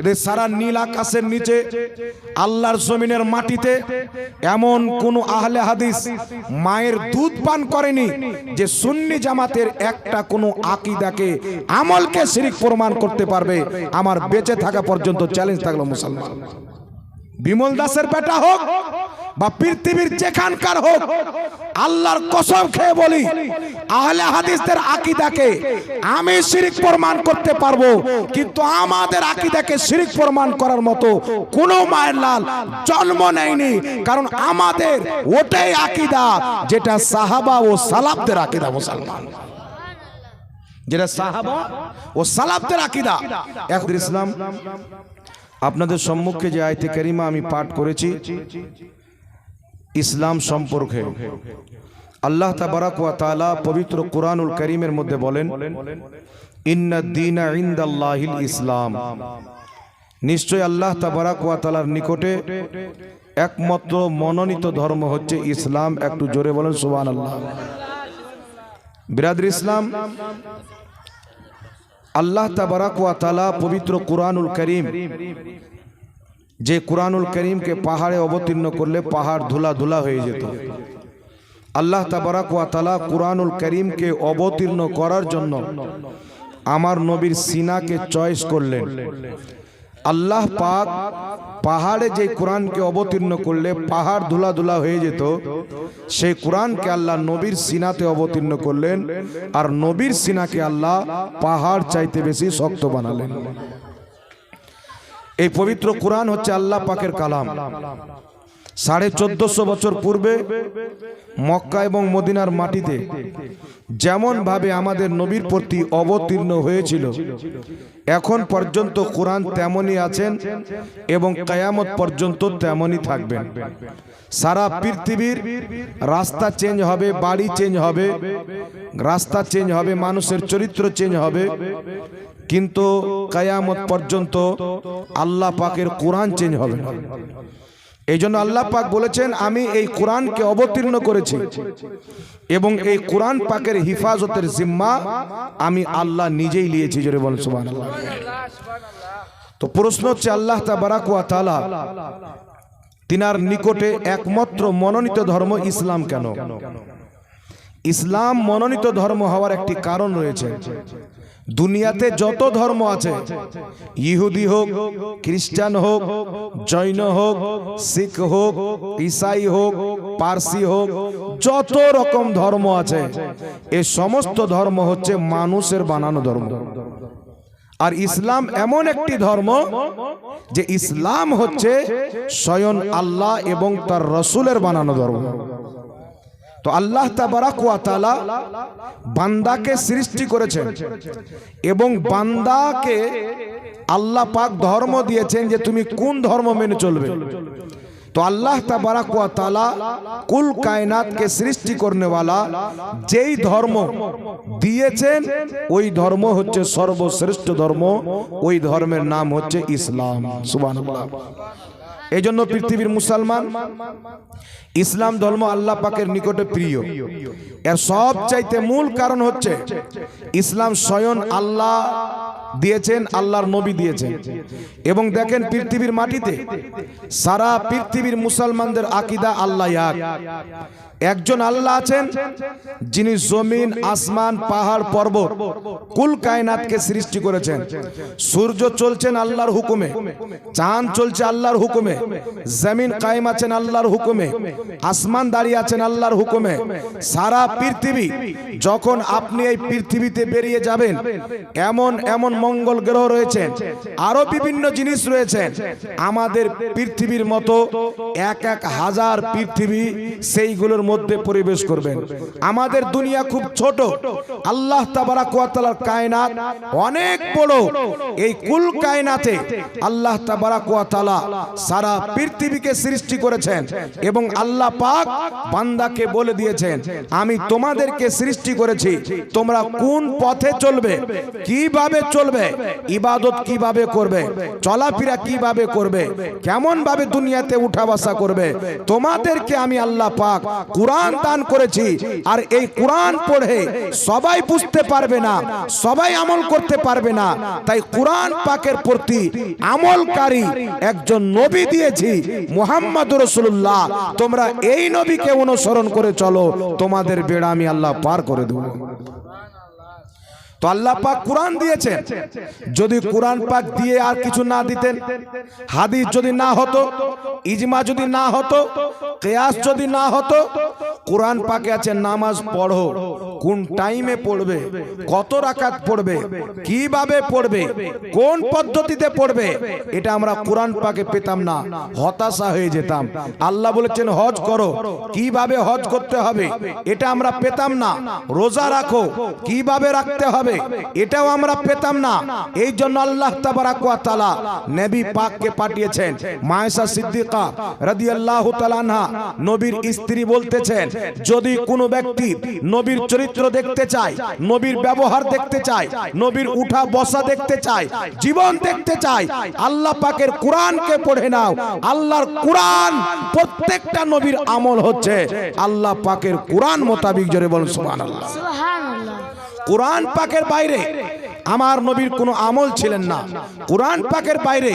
এদের সারা নীল আকাশের নিচে, আল্লাহর জমিনের মাটিতে এমন কোন আহলে হাদিস মায়ের দুধ পান করেনি যে সুন্নি জামাতের একটা কোনো আকিদাকে, আমলকে শিরিক প্রমাণ করতে পারবে। আমার বেঁচে থাকা পর্যন্ত চ্যালেঞ্জ থাকল মুসলমান। বিমল দাসের বেটা হোক বা পৃথিবীর যেখানকার হোক, আল্লাহর কসম খেয়ে বলি, আহলে হাদিসদের আকিদাকে আমি শিরিক প্রমাণ করতে পারব, কিন্তু আমাদের আকিদাকে শিরিক প্রমাণ করার মতো কোনো মায়ের লাল জন্ম নেয়নি, কারণ আমাদের ওটাই আকিদা যেটা সাহাবা ও সালাবদের আকিদা, মুসলমান। যেটা সাহাবা ও সালাবদের আকিদা। এখন ইসলাম, আপনাদের সম্মুখে যে আয়তে কারিমা আমি পাঠ করেছি ইসলাম সম্পর্কে। আল্লাহ তাবারাক ওয়া তাআলা পবিত্র কোরআনুল করিমের মধ্যে বলেন, ইন্না দীনা ইনদাল্লাহিল ইসলাম। নিশ্চয় আল্লাহ তাবারাক ওয়া তাআলার নিকটে একমাত্র মনোনীত ধর্ম হচ্ছে ইসলাম। একটু জোরে বলেন, সুবহানাল্লাহ। বিরাদর ইসলাম, আল্লাহ তাবারাক ওয়া তাআলা পবিত্র কোরআনুল করিম যে কোরআনুল করিমকে পাহাড়ে অবতীর্ণ করলে পাহাড় ধুলা ধুলা হয়ে যেত। আল্লাহ তাবারাক ওয়া তাআলা কোরআনুল করিমকে অবতীর্ণ করার জন্য আমার নবীর সিনাকে চয়েস করলেন। আল্লাহ পাক পাহাড়ে যে কোরআনকে অবতীর্ণ করলে পাহাড় ধুলা ধুলা হয়ে যেত, সেই কোরআনকে আল্লাহ নবীর সিনাতে অবতীর্ণ করলেন আর নবীর সিনাকে আল্লাহ পাহাড় চাইতে বেশি শক্ত বানালেন। এই পবিত্র কোরআন হচ্ছে আল্লাহ পাকের কালাম। সাড়ে চোদ্দশো বছর পূর্বে মক্কা এবং মদিনার মাটিতে যেমন ভাবে আমাদের নবীর প্রতি অবতীর্ণ হয়েছিল, এখন পর্যন্ত কোরআন তেমনই আছেন এবং কায়ামত পর্যন্ত তেমনই থাকবেন। সারা পৃথিবীর রাস্তা চেঞ্জ হবে, বাড়ি চেঞ্জ হবে, রাস্তা চেঞ্জ হবে, মানুষের চরিত্র চেঞ্জ হবে। কিন্তু কায়ামত পর্যন্ত আল্লাহ পাকের কোরআন চেঞ্জ হবে এই জন্য আল্লাহ পাক বলেছেন, আমি এই কোরআনকে অবতীর্ণ করেছি এবং এই কোরআন পাকের হিফাজতের জিম্মা আমি আল্লাহ নিজেই নিয়েছি। জোরে বল তো প্রশ্ন হচ্ছে, আল্লাহ তাবারাক ওয়া তাআলা তিনার নিকটে একমাত্র মনোনীত ধর্ম ইসলাম কেন? ইসলাম মনোনীত ধর্ম হওয়ার একটি কারণ রয়েছে। দুনিয়াতে যত ধর্ম আছে ইহুদি হোক খ্রিস্টান হোক জৈন হোক শিখ হোক ইসাই হোক পার্সি হোক যত রকম ধর্ম আছে এ সমস্ত ধর্ম হচ্ছে মানুষের বানানো ধর্ম। আর ইসলাম এমন একটি ধর্ম যে ইসলাম হচ্ছে স্বয়ং আল্লাহ এবং তার রসুলের বানানো ধর্ম। তো আল্লাহ তাবারাক ওয়া বান্দাকে সৃষ্টি করেছেন এবং বান্দাকে আল্লাহ পাক ধর্ম দিয়েছেন যে তুমি কোন ধর্ম মেনে চলবে। তো আল্লাহ তাবারাক ওয়া তাআলা কুল কায়নাতকে সৃষ্টি করনেওয়ালা যেই ধর্ম দিয়েছেন, ওই ধর্ম হচ্ছে সর্বশ্রেষ্ঠ ধর্ম, ওই ধর্মের নাম হচ্ছে ইসলাম। সুবহানাল্লাহ। এই জন্য পৃথিবীর মুসলমান, ইসলাম ধর্ম আল্লাহ পাকের নিকটে প্রিয়। এর সব চাইতে মূল কারণ হচ্ছে, ইসলাম স্বয়ং আল্লাহ দিয়েছেন, আল্লাহর নবী দিয়েছেন। এবং দেখেন পৃথিবীর মাটিতে সারা পৃথিবীর মুসলমানদের আকিদা আল্লাহ একজন আল্লাহ আছেন, যিনি জমিন, আসমান, পাহাড়, পর্বত, কুল কায়নাতকে সৃষ্টি করেছেন। সূর্য চলছেন আল্লাহর হুকুমে, চাঁদ চলছে আল্লাহর হুকুমে, জমিন কায়েম আছেন আল্লাহর হুকুমে, আসমান দাঁড়িয়ে আছেন আল্লাহর হুকুমে। সারা পৃথিবী, যখন আপনি এই পৃথিবীতে বেরিয়ে যাবেন, এমন এমন মঙ্গল গ্রহ রয়েছে, আরও বিভিন্ন জিনিস রয়েছে। আমাদের পৃথিবীর মতো এক এক হাজার পৃথিবী সেইগুলোর মধ্যে পরিবেশ করবেন। আমাদের দুনিয়া খুব ছোট। আল্লাহ তাবারাক কায়নাত অনেক বড়। এই কুল কায়নাতে আল্লাহ তাবারাক ওয়া তাআলা সারা সারা পৃথিবীকে সৃষ্টি করেছেন এবং আল্লাহ পাক বান্দাকে বলে দিয়েছেন, আমি তোমাদেরকে সৃষ্টি করেছি। তোমরা কোন পথে চলবে? কীভাবে চলবে? ইবাদত কীভাবে করবে? চলাফেরা কীভাবে করবে? কেমন ভাবে দুনিয়াতে উঠা বসা করবে? তোমাদেরকে আমি আল্লাহ পাক কোরআন দান করেছি। আর এই কোরআন পড়ে সবাই বুঝতে পারবে না, সবাই আমল করতে পারবে না। তাই কোরআন পাকের প্রতি আমলকারী একজন নবী দিয়েছি মোহাম্মদ রসুল্লাহ তোমরা এই নবীকে অনুসরণ করে চলো, তোমাদের বেড়া আমি আল্লাহ পার করে দেবো। তো আল্লাহ পাক কোরআন দিয়েছেন। যদি কোরআন পাক দিয়ে আর কিছু না দিতেন, হাদিস যদি না হতো, ইজমা যদি না হতো, কেয়াস যদি না হতো, কোরআন পাকে আছে নামাজ পড়ো। কোন টাইমে পড়বে? কত রাকাত পড়বে? কীভাবে পড়বে? কোন পদ্ধতিতে পড়বে? এটা আমরা কোরআন পাকে পেতাম না, হতাশা হয়ে যেতাম। আল্লাহ বলেছেন, হজ করো। কীভাবে হজ করতে হবে? এটা আমরা পেতাম না। রোজা রাখো, কীভাবে রাখতে হবে? এটাও আমরা পেতাম না। এই জন্য আল্লাহ তাবারাক ওয়া তাআলা নবী পাককে পাঠিয়েছেন। মায়েশা সিদ্দিকা রাদিয়াল্লাহু তাআলা আনহা নবীর স্ত্রী বলতেছেন, যদি কোনো ব্যক্তি নবীর চরিত্র দেখতে চাই নবীর ব্যবহার দেখতে চাই নবীর উঠা বসা দেখতে চাই জীবন দেখতে চাই। আল্লাহ পাকের কোরআনকে পড়ে নাও। আল্লাহর কোরআন প্রত্যেকটা নবীর আমল হচ্ছে। আল্লাহ পাকের কোরআন মোতাবিক জোরে বলুন সুবহানাল্লাহ। সুবহানাল্লাহ। কোরআন পাকের বাইরে আমার নবীর কোনো আমল ছিলেন না। কোরআন পাকের বাইরে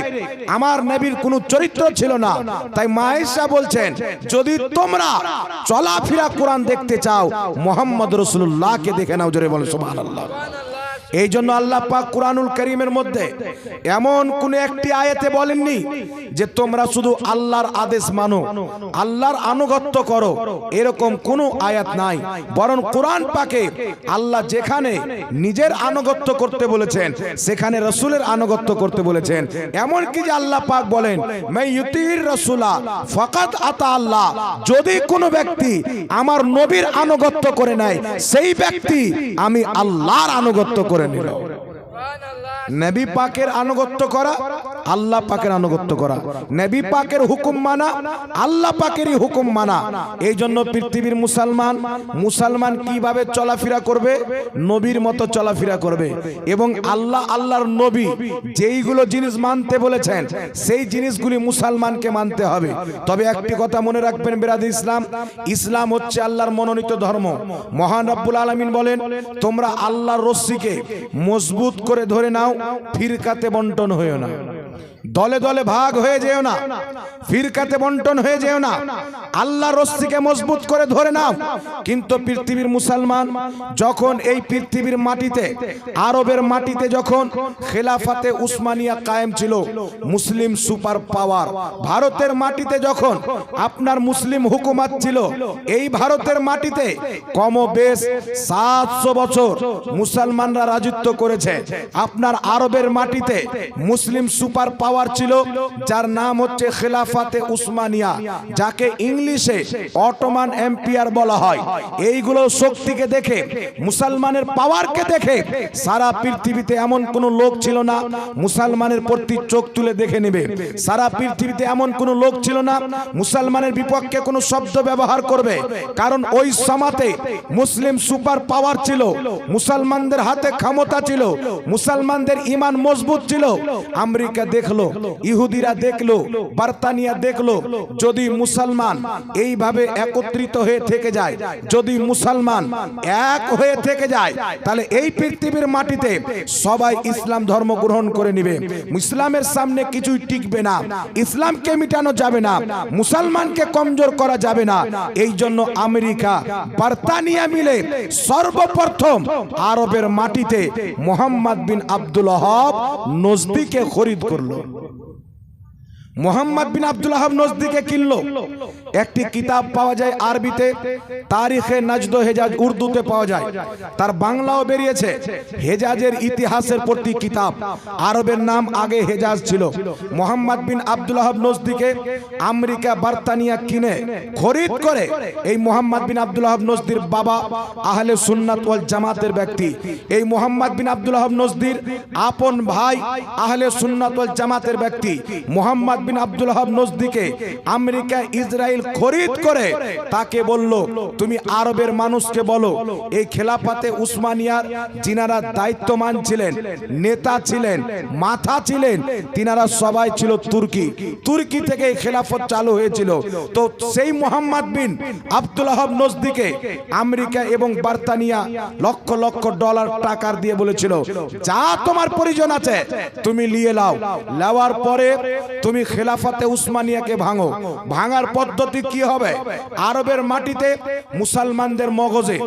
আমার নবীর কোনো চরিত্র ছিল না। তাই মায়েশা বলছেন, যদি তোমরা চলাফেরা কোরআন দেখতে চাও, মোহাম্মদ রসুল্লাহকে দেখে নাও। জোরে বলো সুবহানাল্লাহ। এই জন্য আল্লাহ পাক কোরআনুল করিমের মধ্যে এমন কোন একটি আয়াতে বলেননি যে তোমরা শুধু আল্লাহর আদেশ মানো, আল্লাহর আনুগত্য করো, এরকম কোনো আয়াত নাই। বরং কোরআন পাকে আল্লাহ যেখানে নিজের আনুগত্য করতে বলেছেন, সেখানে রসুলের আনুগত্য করতে বলেছেন। এমন কি যে আল্লাহ পাক বলেন মাই ইউতির রসুলা ফাকাত আতা আল্লাহ। যদি কোনো ব্যক্তি আমার নবীর আনুগত্য করে নেয়, সেই ব্যক্তি আমি আল্লাহর আনুগত্য করে নিল নবী পাকের আনুগত্য করা, আল্লাহ পাকের আনুগত্য করা। নবী পাকের হুকুম মানা, আল্লাহ পাকেরই হুকুম মানা। এই জন্য পৃথিবীর মুসলমান মুসলমান কীভাবে চলাফেরা করবে? নবীর মতো চলাফেরা করবে। এবং আল্লাহ আল্লাহর নবী যেইগুলো জিনিস মানতে বলেছেন, সেই জিনিসগুলি মুসলমানকে মানতে হবে। তবে একটি কথা মনে রাখবেন বেরাদ ইসলাম ইসলাম হচ্ছে আল্লাহর মনোনীত ধর্ম। মহান রব্বুল আলমিন বলেন, তোমরা আল্লাহর রশ্মিকে মজবুত করে ধরে নাও ফিরকাতে বন্টন হয়েও না। দলে দলে ভাগ হয়ে যেও না। ফিরকাতে বন্টন হয়ে যেও না। আল্লাহ রশ্মিকে মজবুত করে ধরে নাও। কিন্তু পৃথিবীর মুসলমান যখন এই পৃথিবীর মাটিতে, আরবের মাটিতে যখন খেলাফাতে উসমানিয়া কায়েম ছিল, মুসলিম সুপার পাওয়ার, ভারতের মাটিতে যখন আপনার মুসলিম হুকুমাত ছিল, এই ভারতের মাটিতে কম বেশ সাতশো বছর মুসলমানরা রাজত্ব করেছে। আপনার আরবের মাটিতে মুসলিম সুপার পাওয়ার ছিল যার নাম হচ্ছে খেলাফাতে উসমানিয়া যাকে ইংলিশে অটোমান এম্পিয়ার বলা হয় এইগুলো শক্তিকে দেখে মুসলমানের পাওয়ারকে দেখে সারা পৃথিবীতে এমন কোনো লোক ছিল না মুসলমানের প্রতি চোখ তুলে দেখে নেবে। সারা পৃথিবীতে এমন কোন লোক ছিল না মুসলমানের বিপক্ষে কোনো শব্দ ব্যবহার করবে। কারণ ওই সমাতে মুসলিম সুপার পাওয়ার ছিল মুসলমানদের হাতে ক্ষমতা ছিল মুসলমানদের ইমান মজবুত ছিল আমেরিকা দেখল ইহুদিরা দেখল, বার্তানিয়া দেখল, যদি মুসলমান এইভাবে একত্রিত হয়ে থেকে যায়, যদি মুসলমান এক হয়ে থেকে যায়, তাহলে এই পৃথিবীর মাটিতে সবাই ইসলাম ধর্ম গ্রহণ করে নিবে। ইসলামের সামনে কিছুই টিকবে না, ইসলামকে মিটানো যাবে না, মুসলমানকে কমজোর করা যাবে না। এই জন্য আমেরিকা, বার্তানিয়া মিলে সর্বপ্রথম আরবের মাটিতে মোহাম্মদ বিন আব্দুল হব নজদিকে খরিদ করল। মোহাম্মদ বিন আব্দুল আহাব নজদিকে কিনলো। একটি কিতাব পাওয়া যায় আরবিতে, তারিখে নাজদ হেজাজ উর্দুতে পাওয়া যায়। তার বাংলাও বেরিয়েছে, হেজাজের ইতিহাসের প্রতি কিতাব। আরবের নাম আগে হেজাজ ছিল। মোহাম্মদ বিন আব্দুল আহাব নজদিকে আমেরিকা বার্তানিয়া কিনে খরিদ করে এই মোহাম্মদ বিন আব্দুল আহাব নজদির বাবা আহলে সুন্নাত ওয়াল জামাতের ব্যক্তি। এই মোহাম্মদ বিন আব্দুল আহাব নজদির আপন ভাই আহলে সুন্নাত ওয়াল জামাতের ব্যক্তি। মোহাম্মদ বিন আব্দুল হাব নজদিকে আমেরিকা ইসরায়েল খরিদ করে, তাকে বলল, তুমি আরবের মানুষকে বলো, এই খেলাফাতে উসমানিয়ার যিনারা দায়িত্বমান ছিলেন, নেতা ছিলেন, মাথা ছিলেন, তিনারা সবাই ছিল তুর্কি। তুর্কি থেকে এই খেলাফত চালু হয়েছিল। তো সেই মোহাম্মদ বিন আব্দুল আহাব নজদিকে আমেরিকা এবং বার্তানিয়া লক্ষ লক্ষ ডলার টাকার দিয়ে বলেছিল, যা তোমার পরিজন আছে, তুমি নিয়ে লাও নেওয়ার পরে তুমি খেলাফাতে উসমানিয়াকে ভাঙো। ভাঙার পদ্ধতি কি হবে? আরবের মাটিতে মুসলমানদের মগজে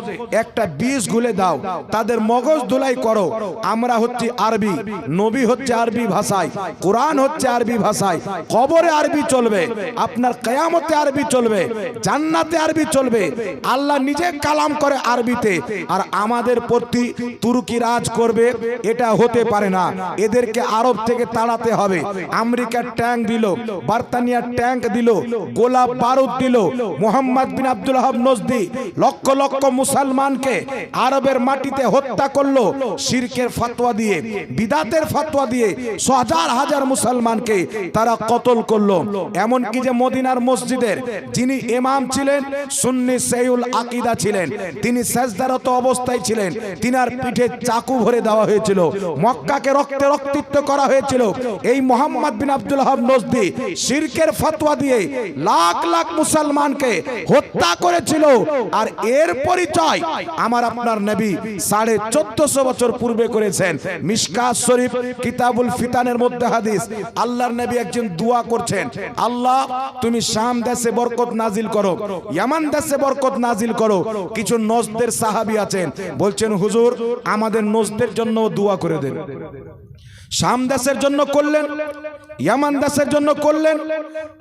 একটা বীজ গুলে দাও। তাদের মগজ ধুলাই করো। আমরা হচ্ছে আরবি, নবী হচ্ছে আরবি ভাষায়, কোরআন হচ্ছে আরবি ভাষায়। কবরে আরবি চলবে, আপনার কেয়ামতে আরবি চলবে, জান্নাতে আরবি চলবে। আল্লাহ নিজে কালাম করে আরবিতে। আর আমাদের প্রতি তুর্কি রাজ করবে, এটা হতে পারে না। এদেরকে আরব থেকে তাড়াতে হবে। আমেরিকার ট্যাঙ্ক দিল, বার্তানিয়ার ট্যাঙ্ক দিল, গোলাপ বারুদ দিল, Muhammad bin Abdul Wahhab Najdi, লক্ষ লক্ষ মুসলমানকে আরবের মাটিতে হত্যা করল, শিরকের ফতোয়া দিয়ে, বিদাতের ফতোয়া দিয়ে হাজার হাজার মুসলমানকে তারা কতল করল। এমন কি যে মদিনার মসজিদের যিনি ইমাম ছিলেন, সুন্নি সেইউল আকিদা ছিলেন, তিনি সেজদারত অবস্থায় ছিলেন, তিনার পিঠে চাকু ভরে দেওয়া হয়েছিল, মক্কাকে রক্তে রক্তিত্ব করা হয়েছিল। এই Muhammad bin Abdul Wahhab Najdi শিরকের ফতোয়া দিয়ে লাখ লাখ মুসলমানকে হত্যা করেছিল। আর এর পরিচয় আমার আপনার নবী সাড়ে চোদ্দশো বছর পূর্বে করেছেন। মিসকাত শরীফ কিতাবুল ফিতানের মধ্যে হাদিস, আল্লাহর নবী একজন দোয়া করছেন, আল্লাহ, তুমি শাম দেশে বরকত নাজিল করো, ইয়ামান দেশে বরকত নাজিল করো। কিছু নজদের সাহাবি আছেন, বলছেন, হুজুর, আমাদের নজদের জন্য দোয়া করে দেন। শাম দেশের জন্য করলেন, ইয়ামান দেশের জন্য করলেন,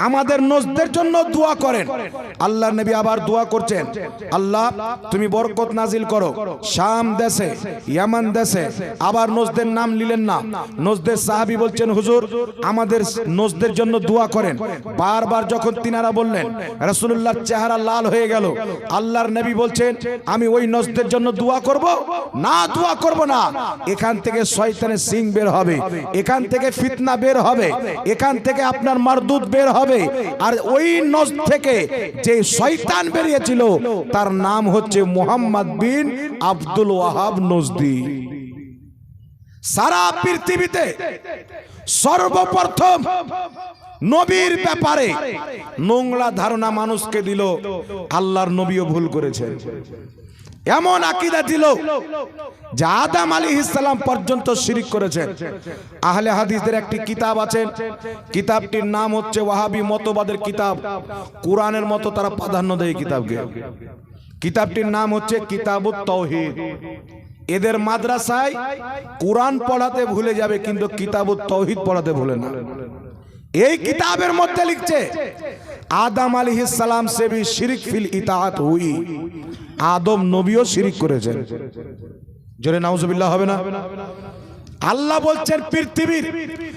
আমাদের নজদের জন্য দোয়া করেন। আল্লাহ নবী আবার দোয়া করছেন, আল্লাহ, তুমি বরকত নাজিল করো। শাম দেশে, ইয়ামান দেশে আবার নজদের নাম নিলেন না। নজদের সাহাবি বলছেন, হুজুর, আমাদের নজদের জন্য দোয়া করেন। বারবার যখন তিনারা বললেন, রাসূলুল্লাহর চেহারা লাল হয়ে গেল। আল্লাহর নবী বলছেন, আমি ওই নজদের জন্য দোয়া করব? না, দোয়া করব না। এখান থেকে শয়তানের সিং বের হবে। এখান থেকে ফিতনা বের হবে। এখান থেকে আপনার মারদুদ বের হবে। আর ওই নজ থেকে যে শয়তান বেরিয়েছিল, তার নাম হচ্ছে মোহাম্মদ বিন আব্দুল ওয়াহাব নজদি। সারা পৃথিবীতে সর্বপ্রথম নবীর ব্যাপারে নোংরা ধারণা মানুষকে দিল, আল্লাহর নবীও ভুল করেছেন। এমন আকিদা দিল যে আদাম আলী ইসলাম পর্যন্ত শিরিক করেছেন। আহলে হাদিসদের একটি কিতাব আছে। কিতাবটির নাম হচ্ছে ওয়াহাবি মতবাদের কিতাব। কোরআনের মতো তারা প্রাধান্য দেয় কিতাবকে। কিতাবটির নাম হচ্ছে কিতাবুত তৌহিদ এদের মাদ্রাসায় কোরআন পড়াতে ভুলে যাবে কিন্তু কিতাবুত তৌহিদ পড়াতে ভুলে না। এই কিতাবের মধ্যে লিখছে আদম আলী সালাম সে শিরিক ফিল ইতাআত হুই। আদম নবীও শিরিক করেছেন। জোরে নাউজুবিল্লাহ হবে না? আল্লাহ বলছেন, পৃথিবীর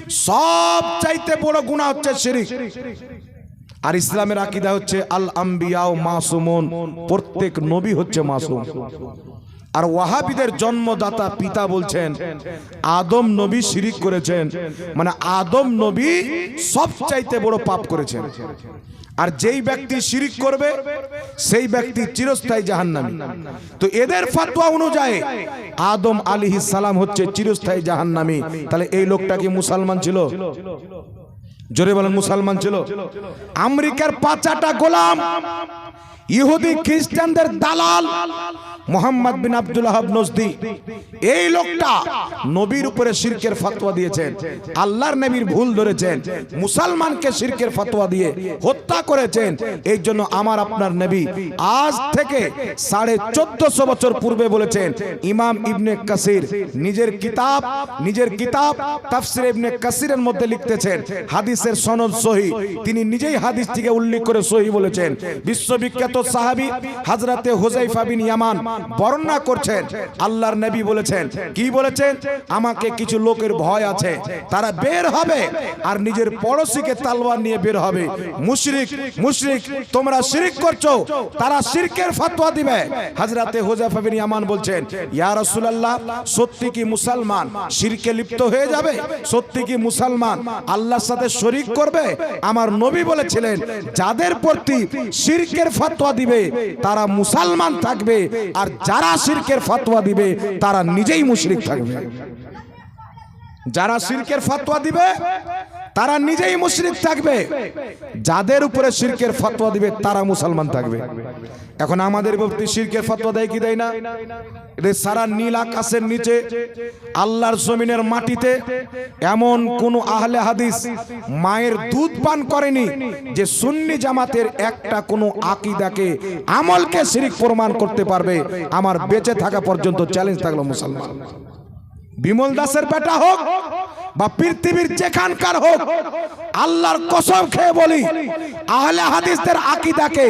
সব চাইতে বড় গুনাহ হচ্ছে শিরিক। আর ইসলামের আকিদা হচ্ছে আল আম্বিয়াও মাসুমুন। প্রত্যেক নবী হচ্ছে মাসুম। আর ওয়াহাবিদের জন্মদাতা পিতা বলছেন, আদম নবী শিরিক করেছেন। মানে আদম নবী সব চাইতে বড় পাপ করেছেন। আর যেই ব্যক্তি শিরিক করবে, সেই ব্যক্তি চিরস্থায়ী জাহান্নামী। তো এদের ফাতোয়া অনুযায়ী, আদম আলিহিস সালাম হচ্ছে চিরস্থায়ী জাহান্নামী। তাহলে এই লোকটা কি মুসলমান ছিল? জোরে বলেন, মুসলমান ছিল? আমেরিকার পাঁচাটা গোলাম ইহুদি খ্রিস্টানদের দালাল Muhammad bin Abdul Wahhab Najdi. এই লোকটা নবীর উপরে শিরকের ফতোয়া দিয়েছেন, আল্লাহর নবীর ভুল ধরেছেন, মুসলমানকে শিরকের ফতোয়া দিয়ে হত্যা করেছেন, এই জন্য আমার আপনার নবী আজ থেকে সাড়ে চোদ্দশো বছর পূর্বে বলেছেন, ইমাম ইবনে কাসির নিজের কিতাব নিজের কিতাব তাফসির ইবনে কাসিরের মধ্যে লিখতেছেন, হাদিসের সনদ সহি, তিনি নিজেই হাদিসটিকে উল্লেখ করে সহি বলেছেন, বিশ্ববিখ্যাত সাহাবী হযরতে হুযাইফা বিন ইয়ামান বর্ণনা করছেন। আল্লাহর নবী বলেছেন, কি বলেছেন? আমাকে কিছু লোকের ভয় আছে, তারা বের হবে আর নিজের পড়োশিকে তালওয়ার নিয়ে বের হবে। মুশরিক মুশরিক, তোমরা শিরক করছ, তারা শিরকের ফতোয়া দিবে। হযরতে হুযাইফা বিন ইয়ামান বলছেন, ইয়া রাসূলুল্লাহ, সত্যি কি মুসলমান শিরকে লিপ্ত হয়ে যাবে? সত্যি কি মুসলমান আল্লাহর সাথে শরিক করবে? আমার নবী বলেছিলেন, যাদের প্রতি শিরকের ফতোয়া দিবে, তারা মুসলমান থাকবে, আর যারা শিরকের ফতোয়া দিবে, তারা নিজেই মুশরিক থাকবে। যারা শিরকের ফতোয়া দিবে তারা নিজেই মুশরিক থাকবে। যাদের উপরে শিরকের ফতোয়া দিবে, তারা মুসলমান থাকবে। এখন আমাদের প্রতি শিরকের ফতোয়া দেয় কি দেয় না? এদের সারা নীল আকাশের নিচে, আল্লাহর জমিনের মাটিতে এমন কোন আহলে হাদিস মায়ের দুধ পান করেনি যে সুন্নি জামাতের একটা কোনো আকিদাকে, আমলকে শিরিক প্রমাণ করতে পারবে। আমার বেঁচে থাকা পর্যন্ত চ্যালেঞ্জ থাকল মুসলমান। বিমল দাসের বেটা হোক বা পৃথিবীর যেখানকার হোক, আল্লাহর কসম খেয়ে বলি, আহলে হাদিসদের আকিদাকে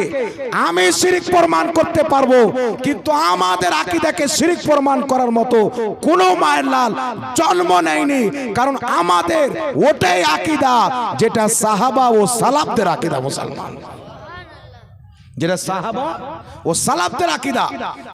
আমি শিরিক প্রমাণ করতে পারব, কিন্তু আমাদের আকিদাকে শিরিক প্রমাণ করার মতো কোনো মায়ের লাল জন্ম নেয়নি, কারণ আমাদের ওটাই আকিদা যেটা সাহাবা ও সালাবদের আকিদা মুসলমান। যেটা সাহাবা ও সালাবদের আকিদা।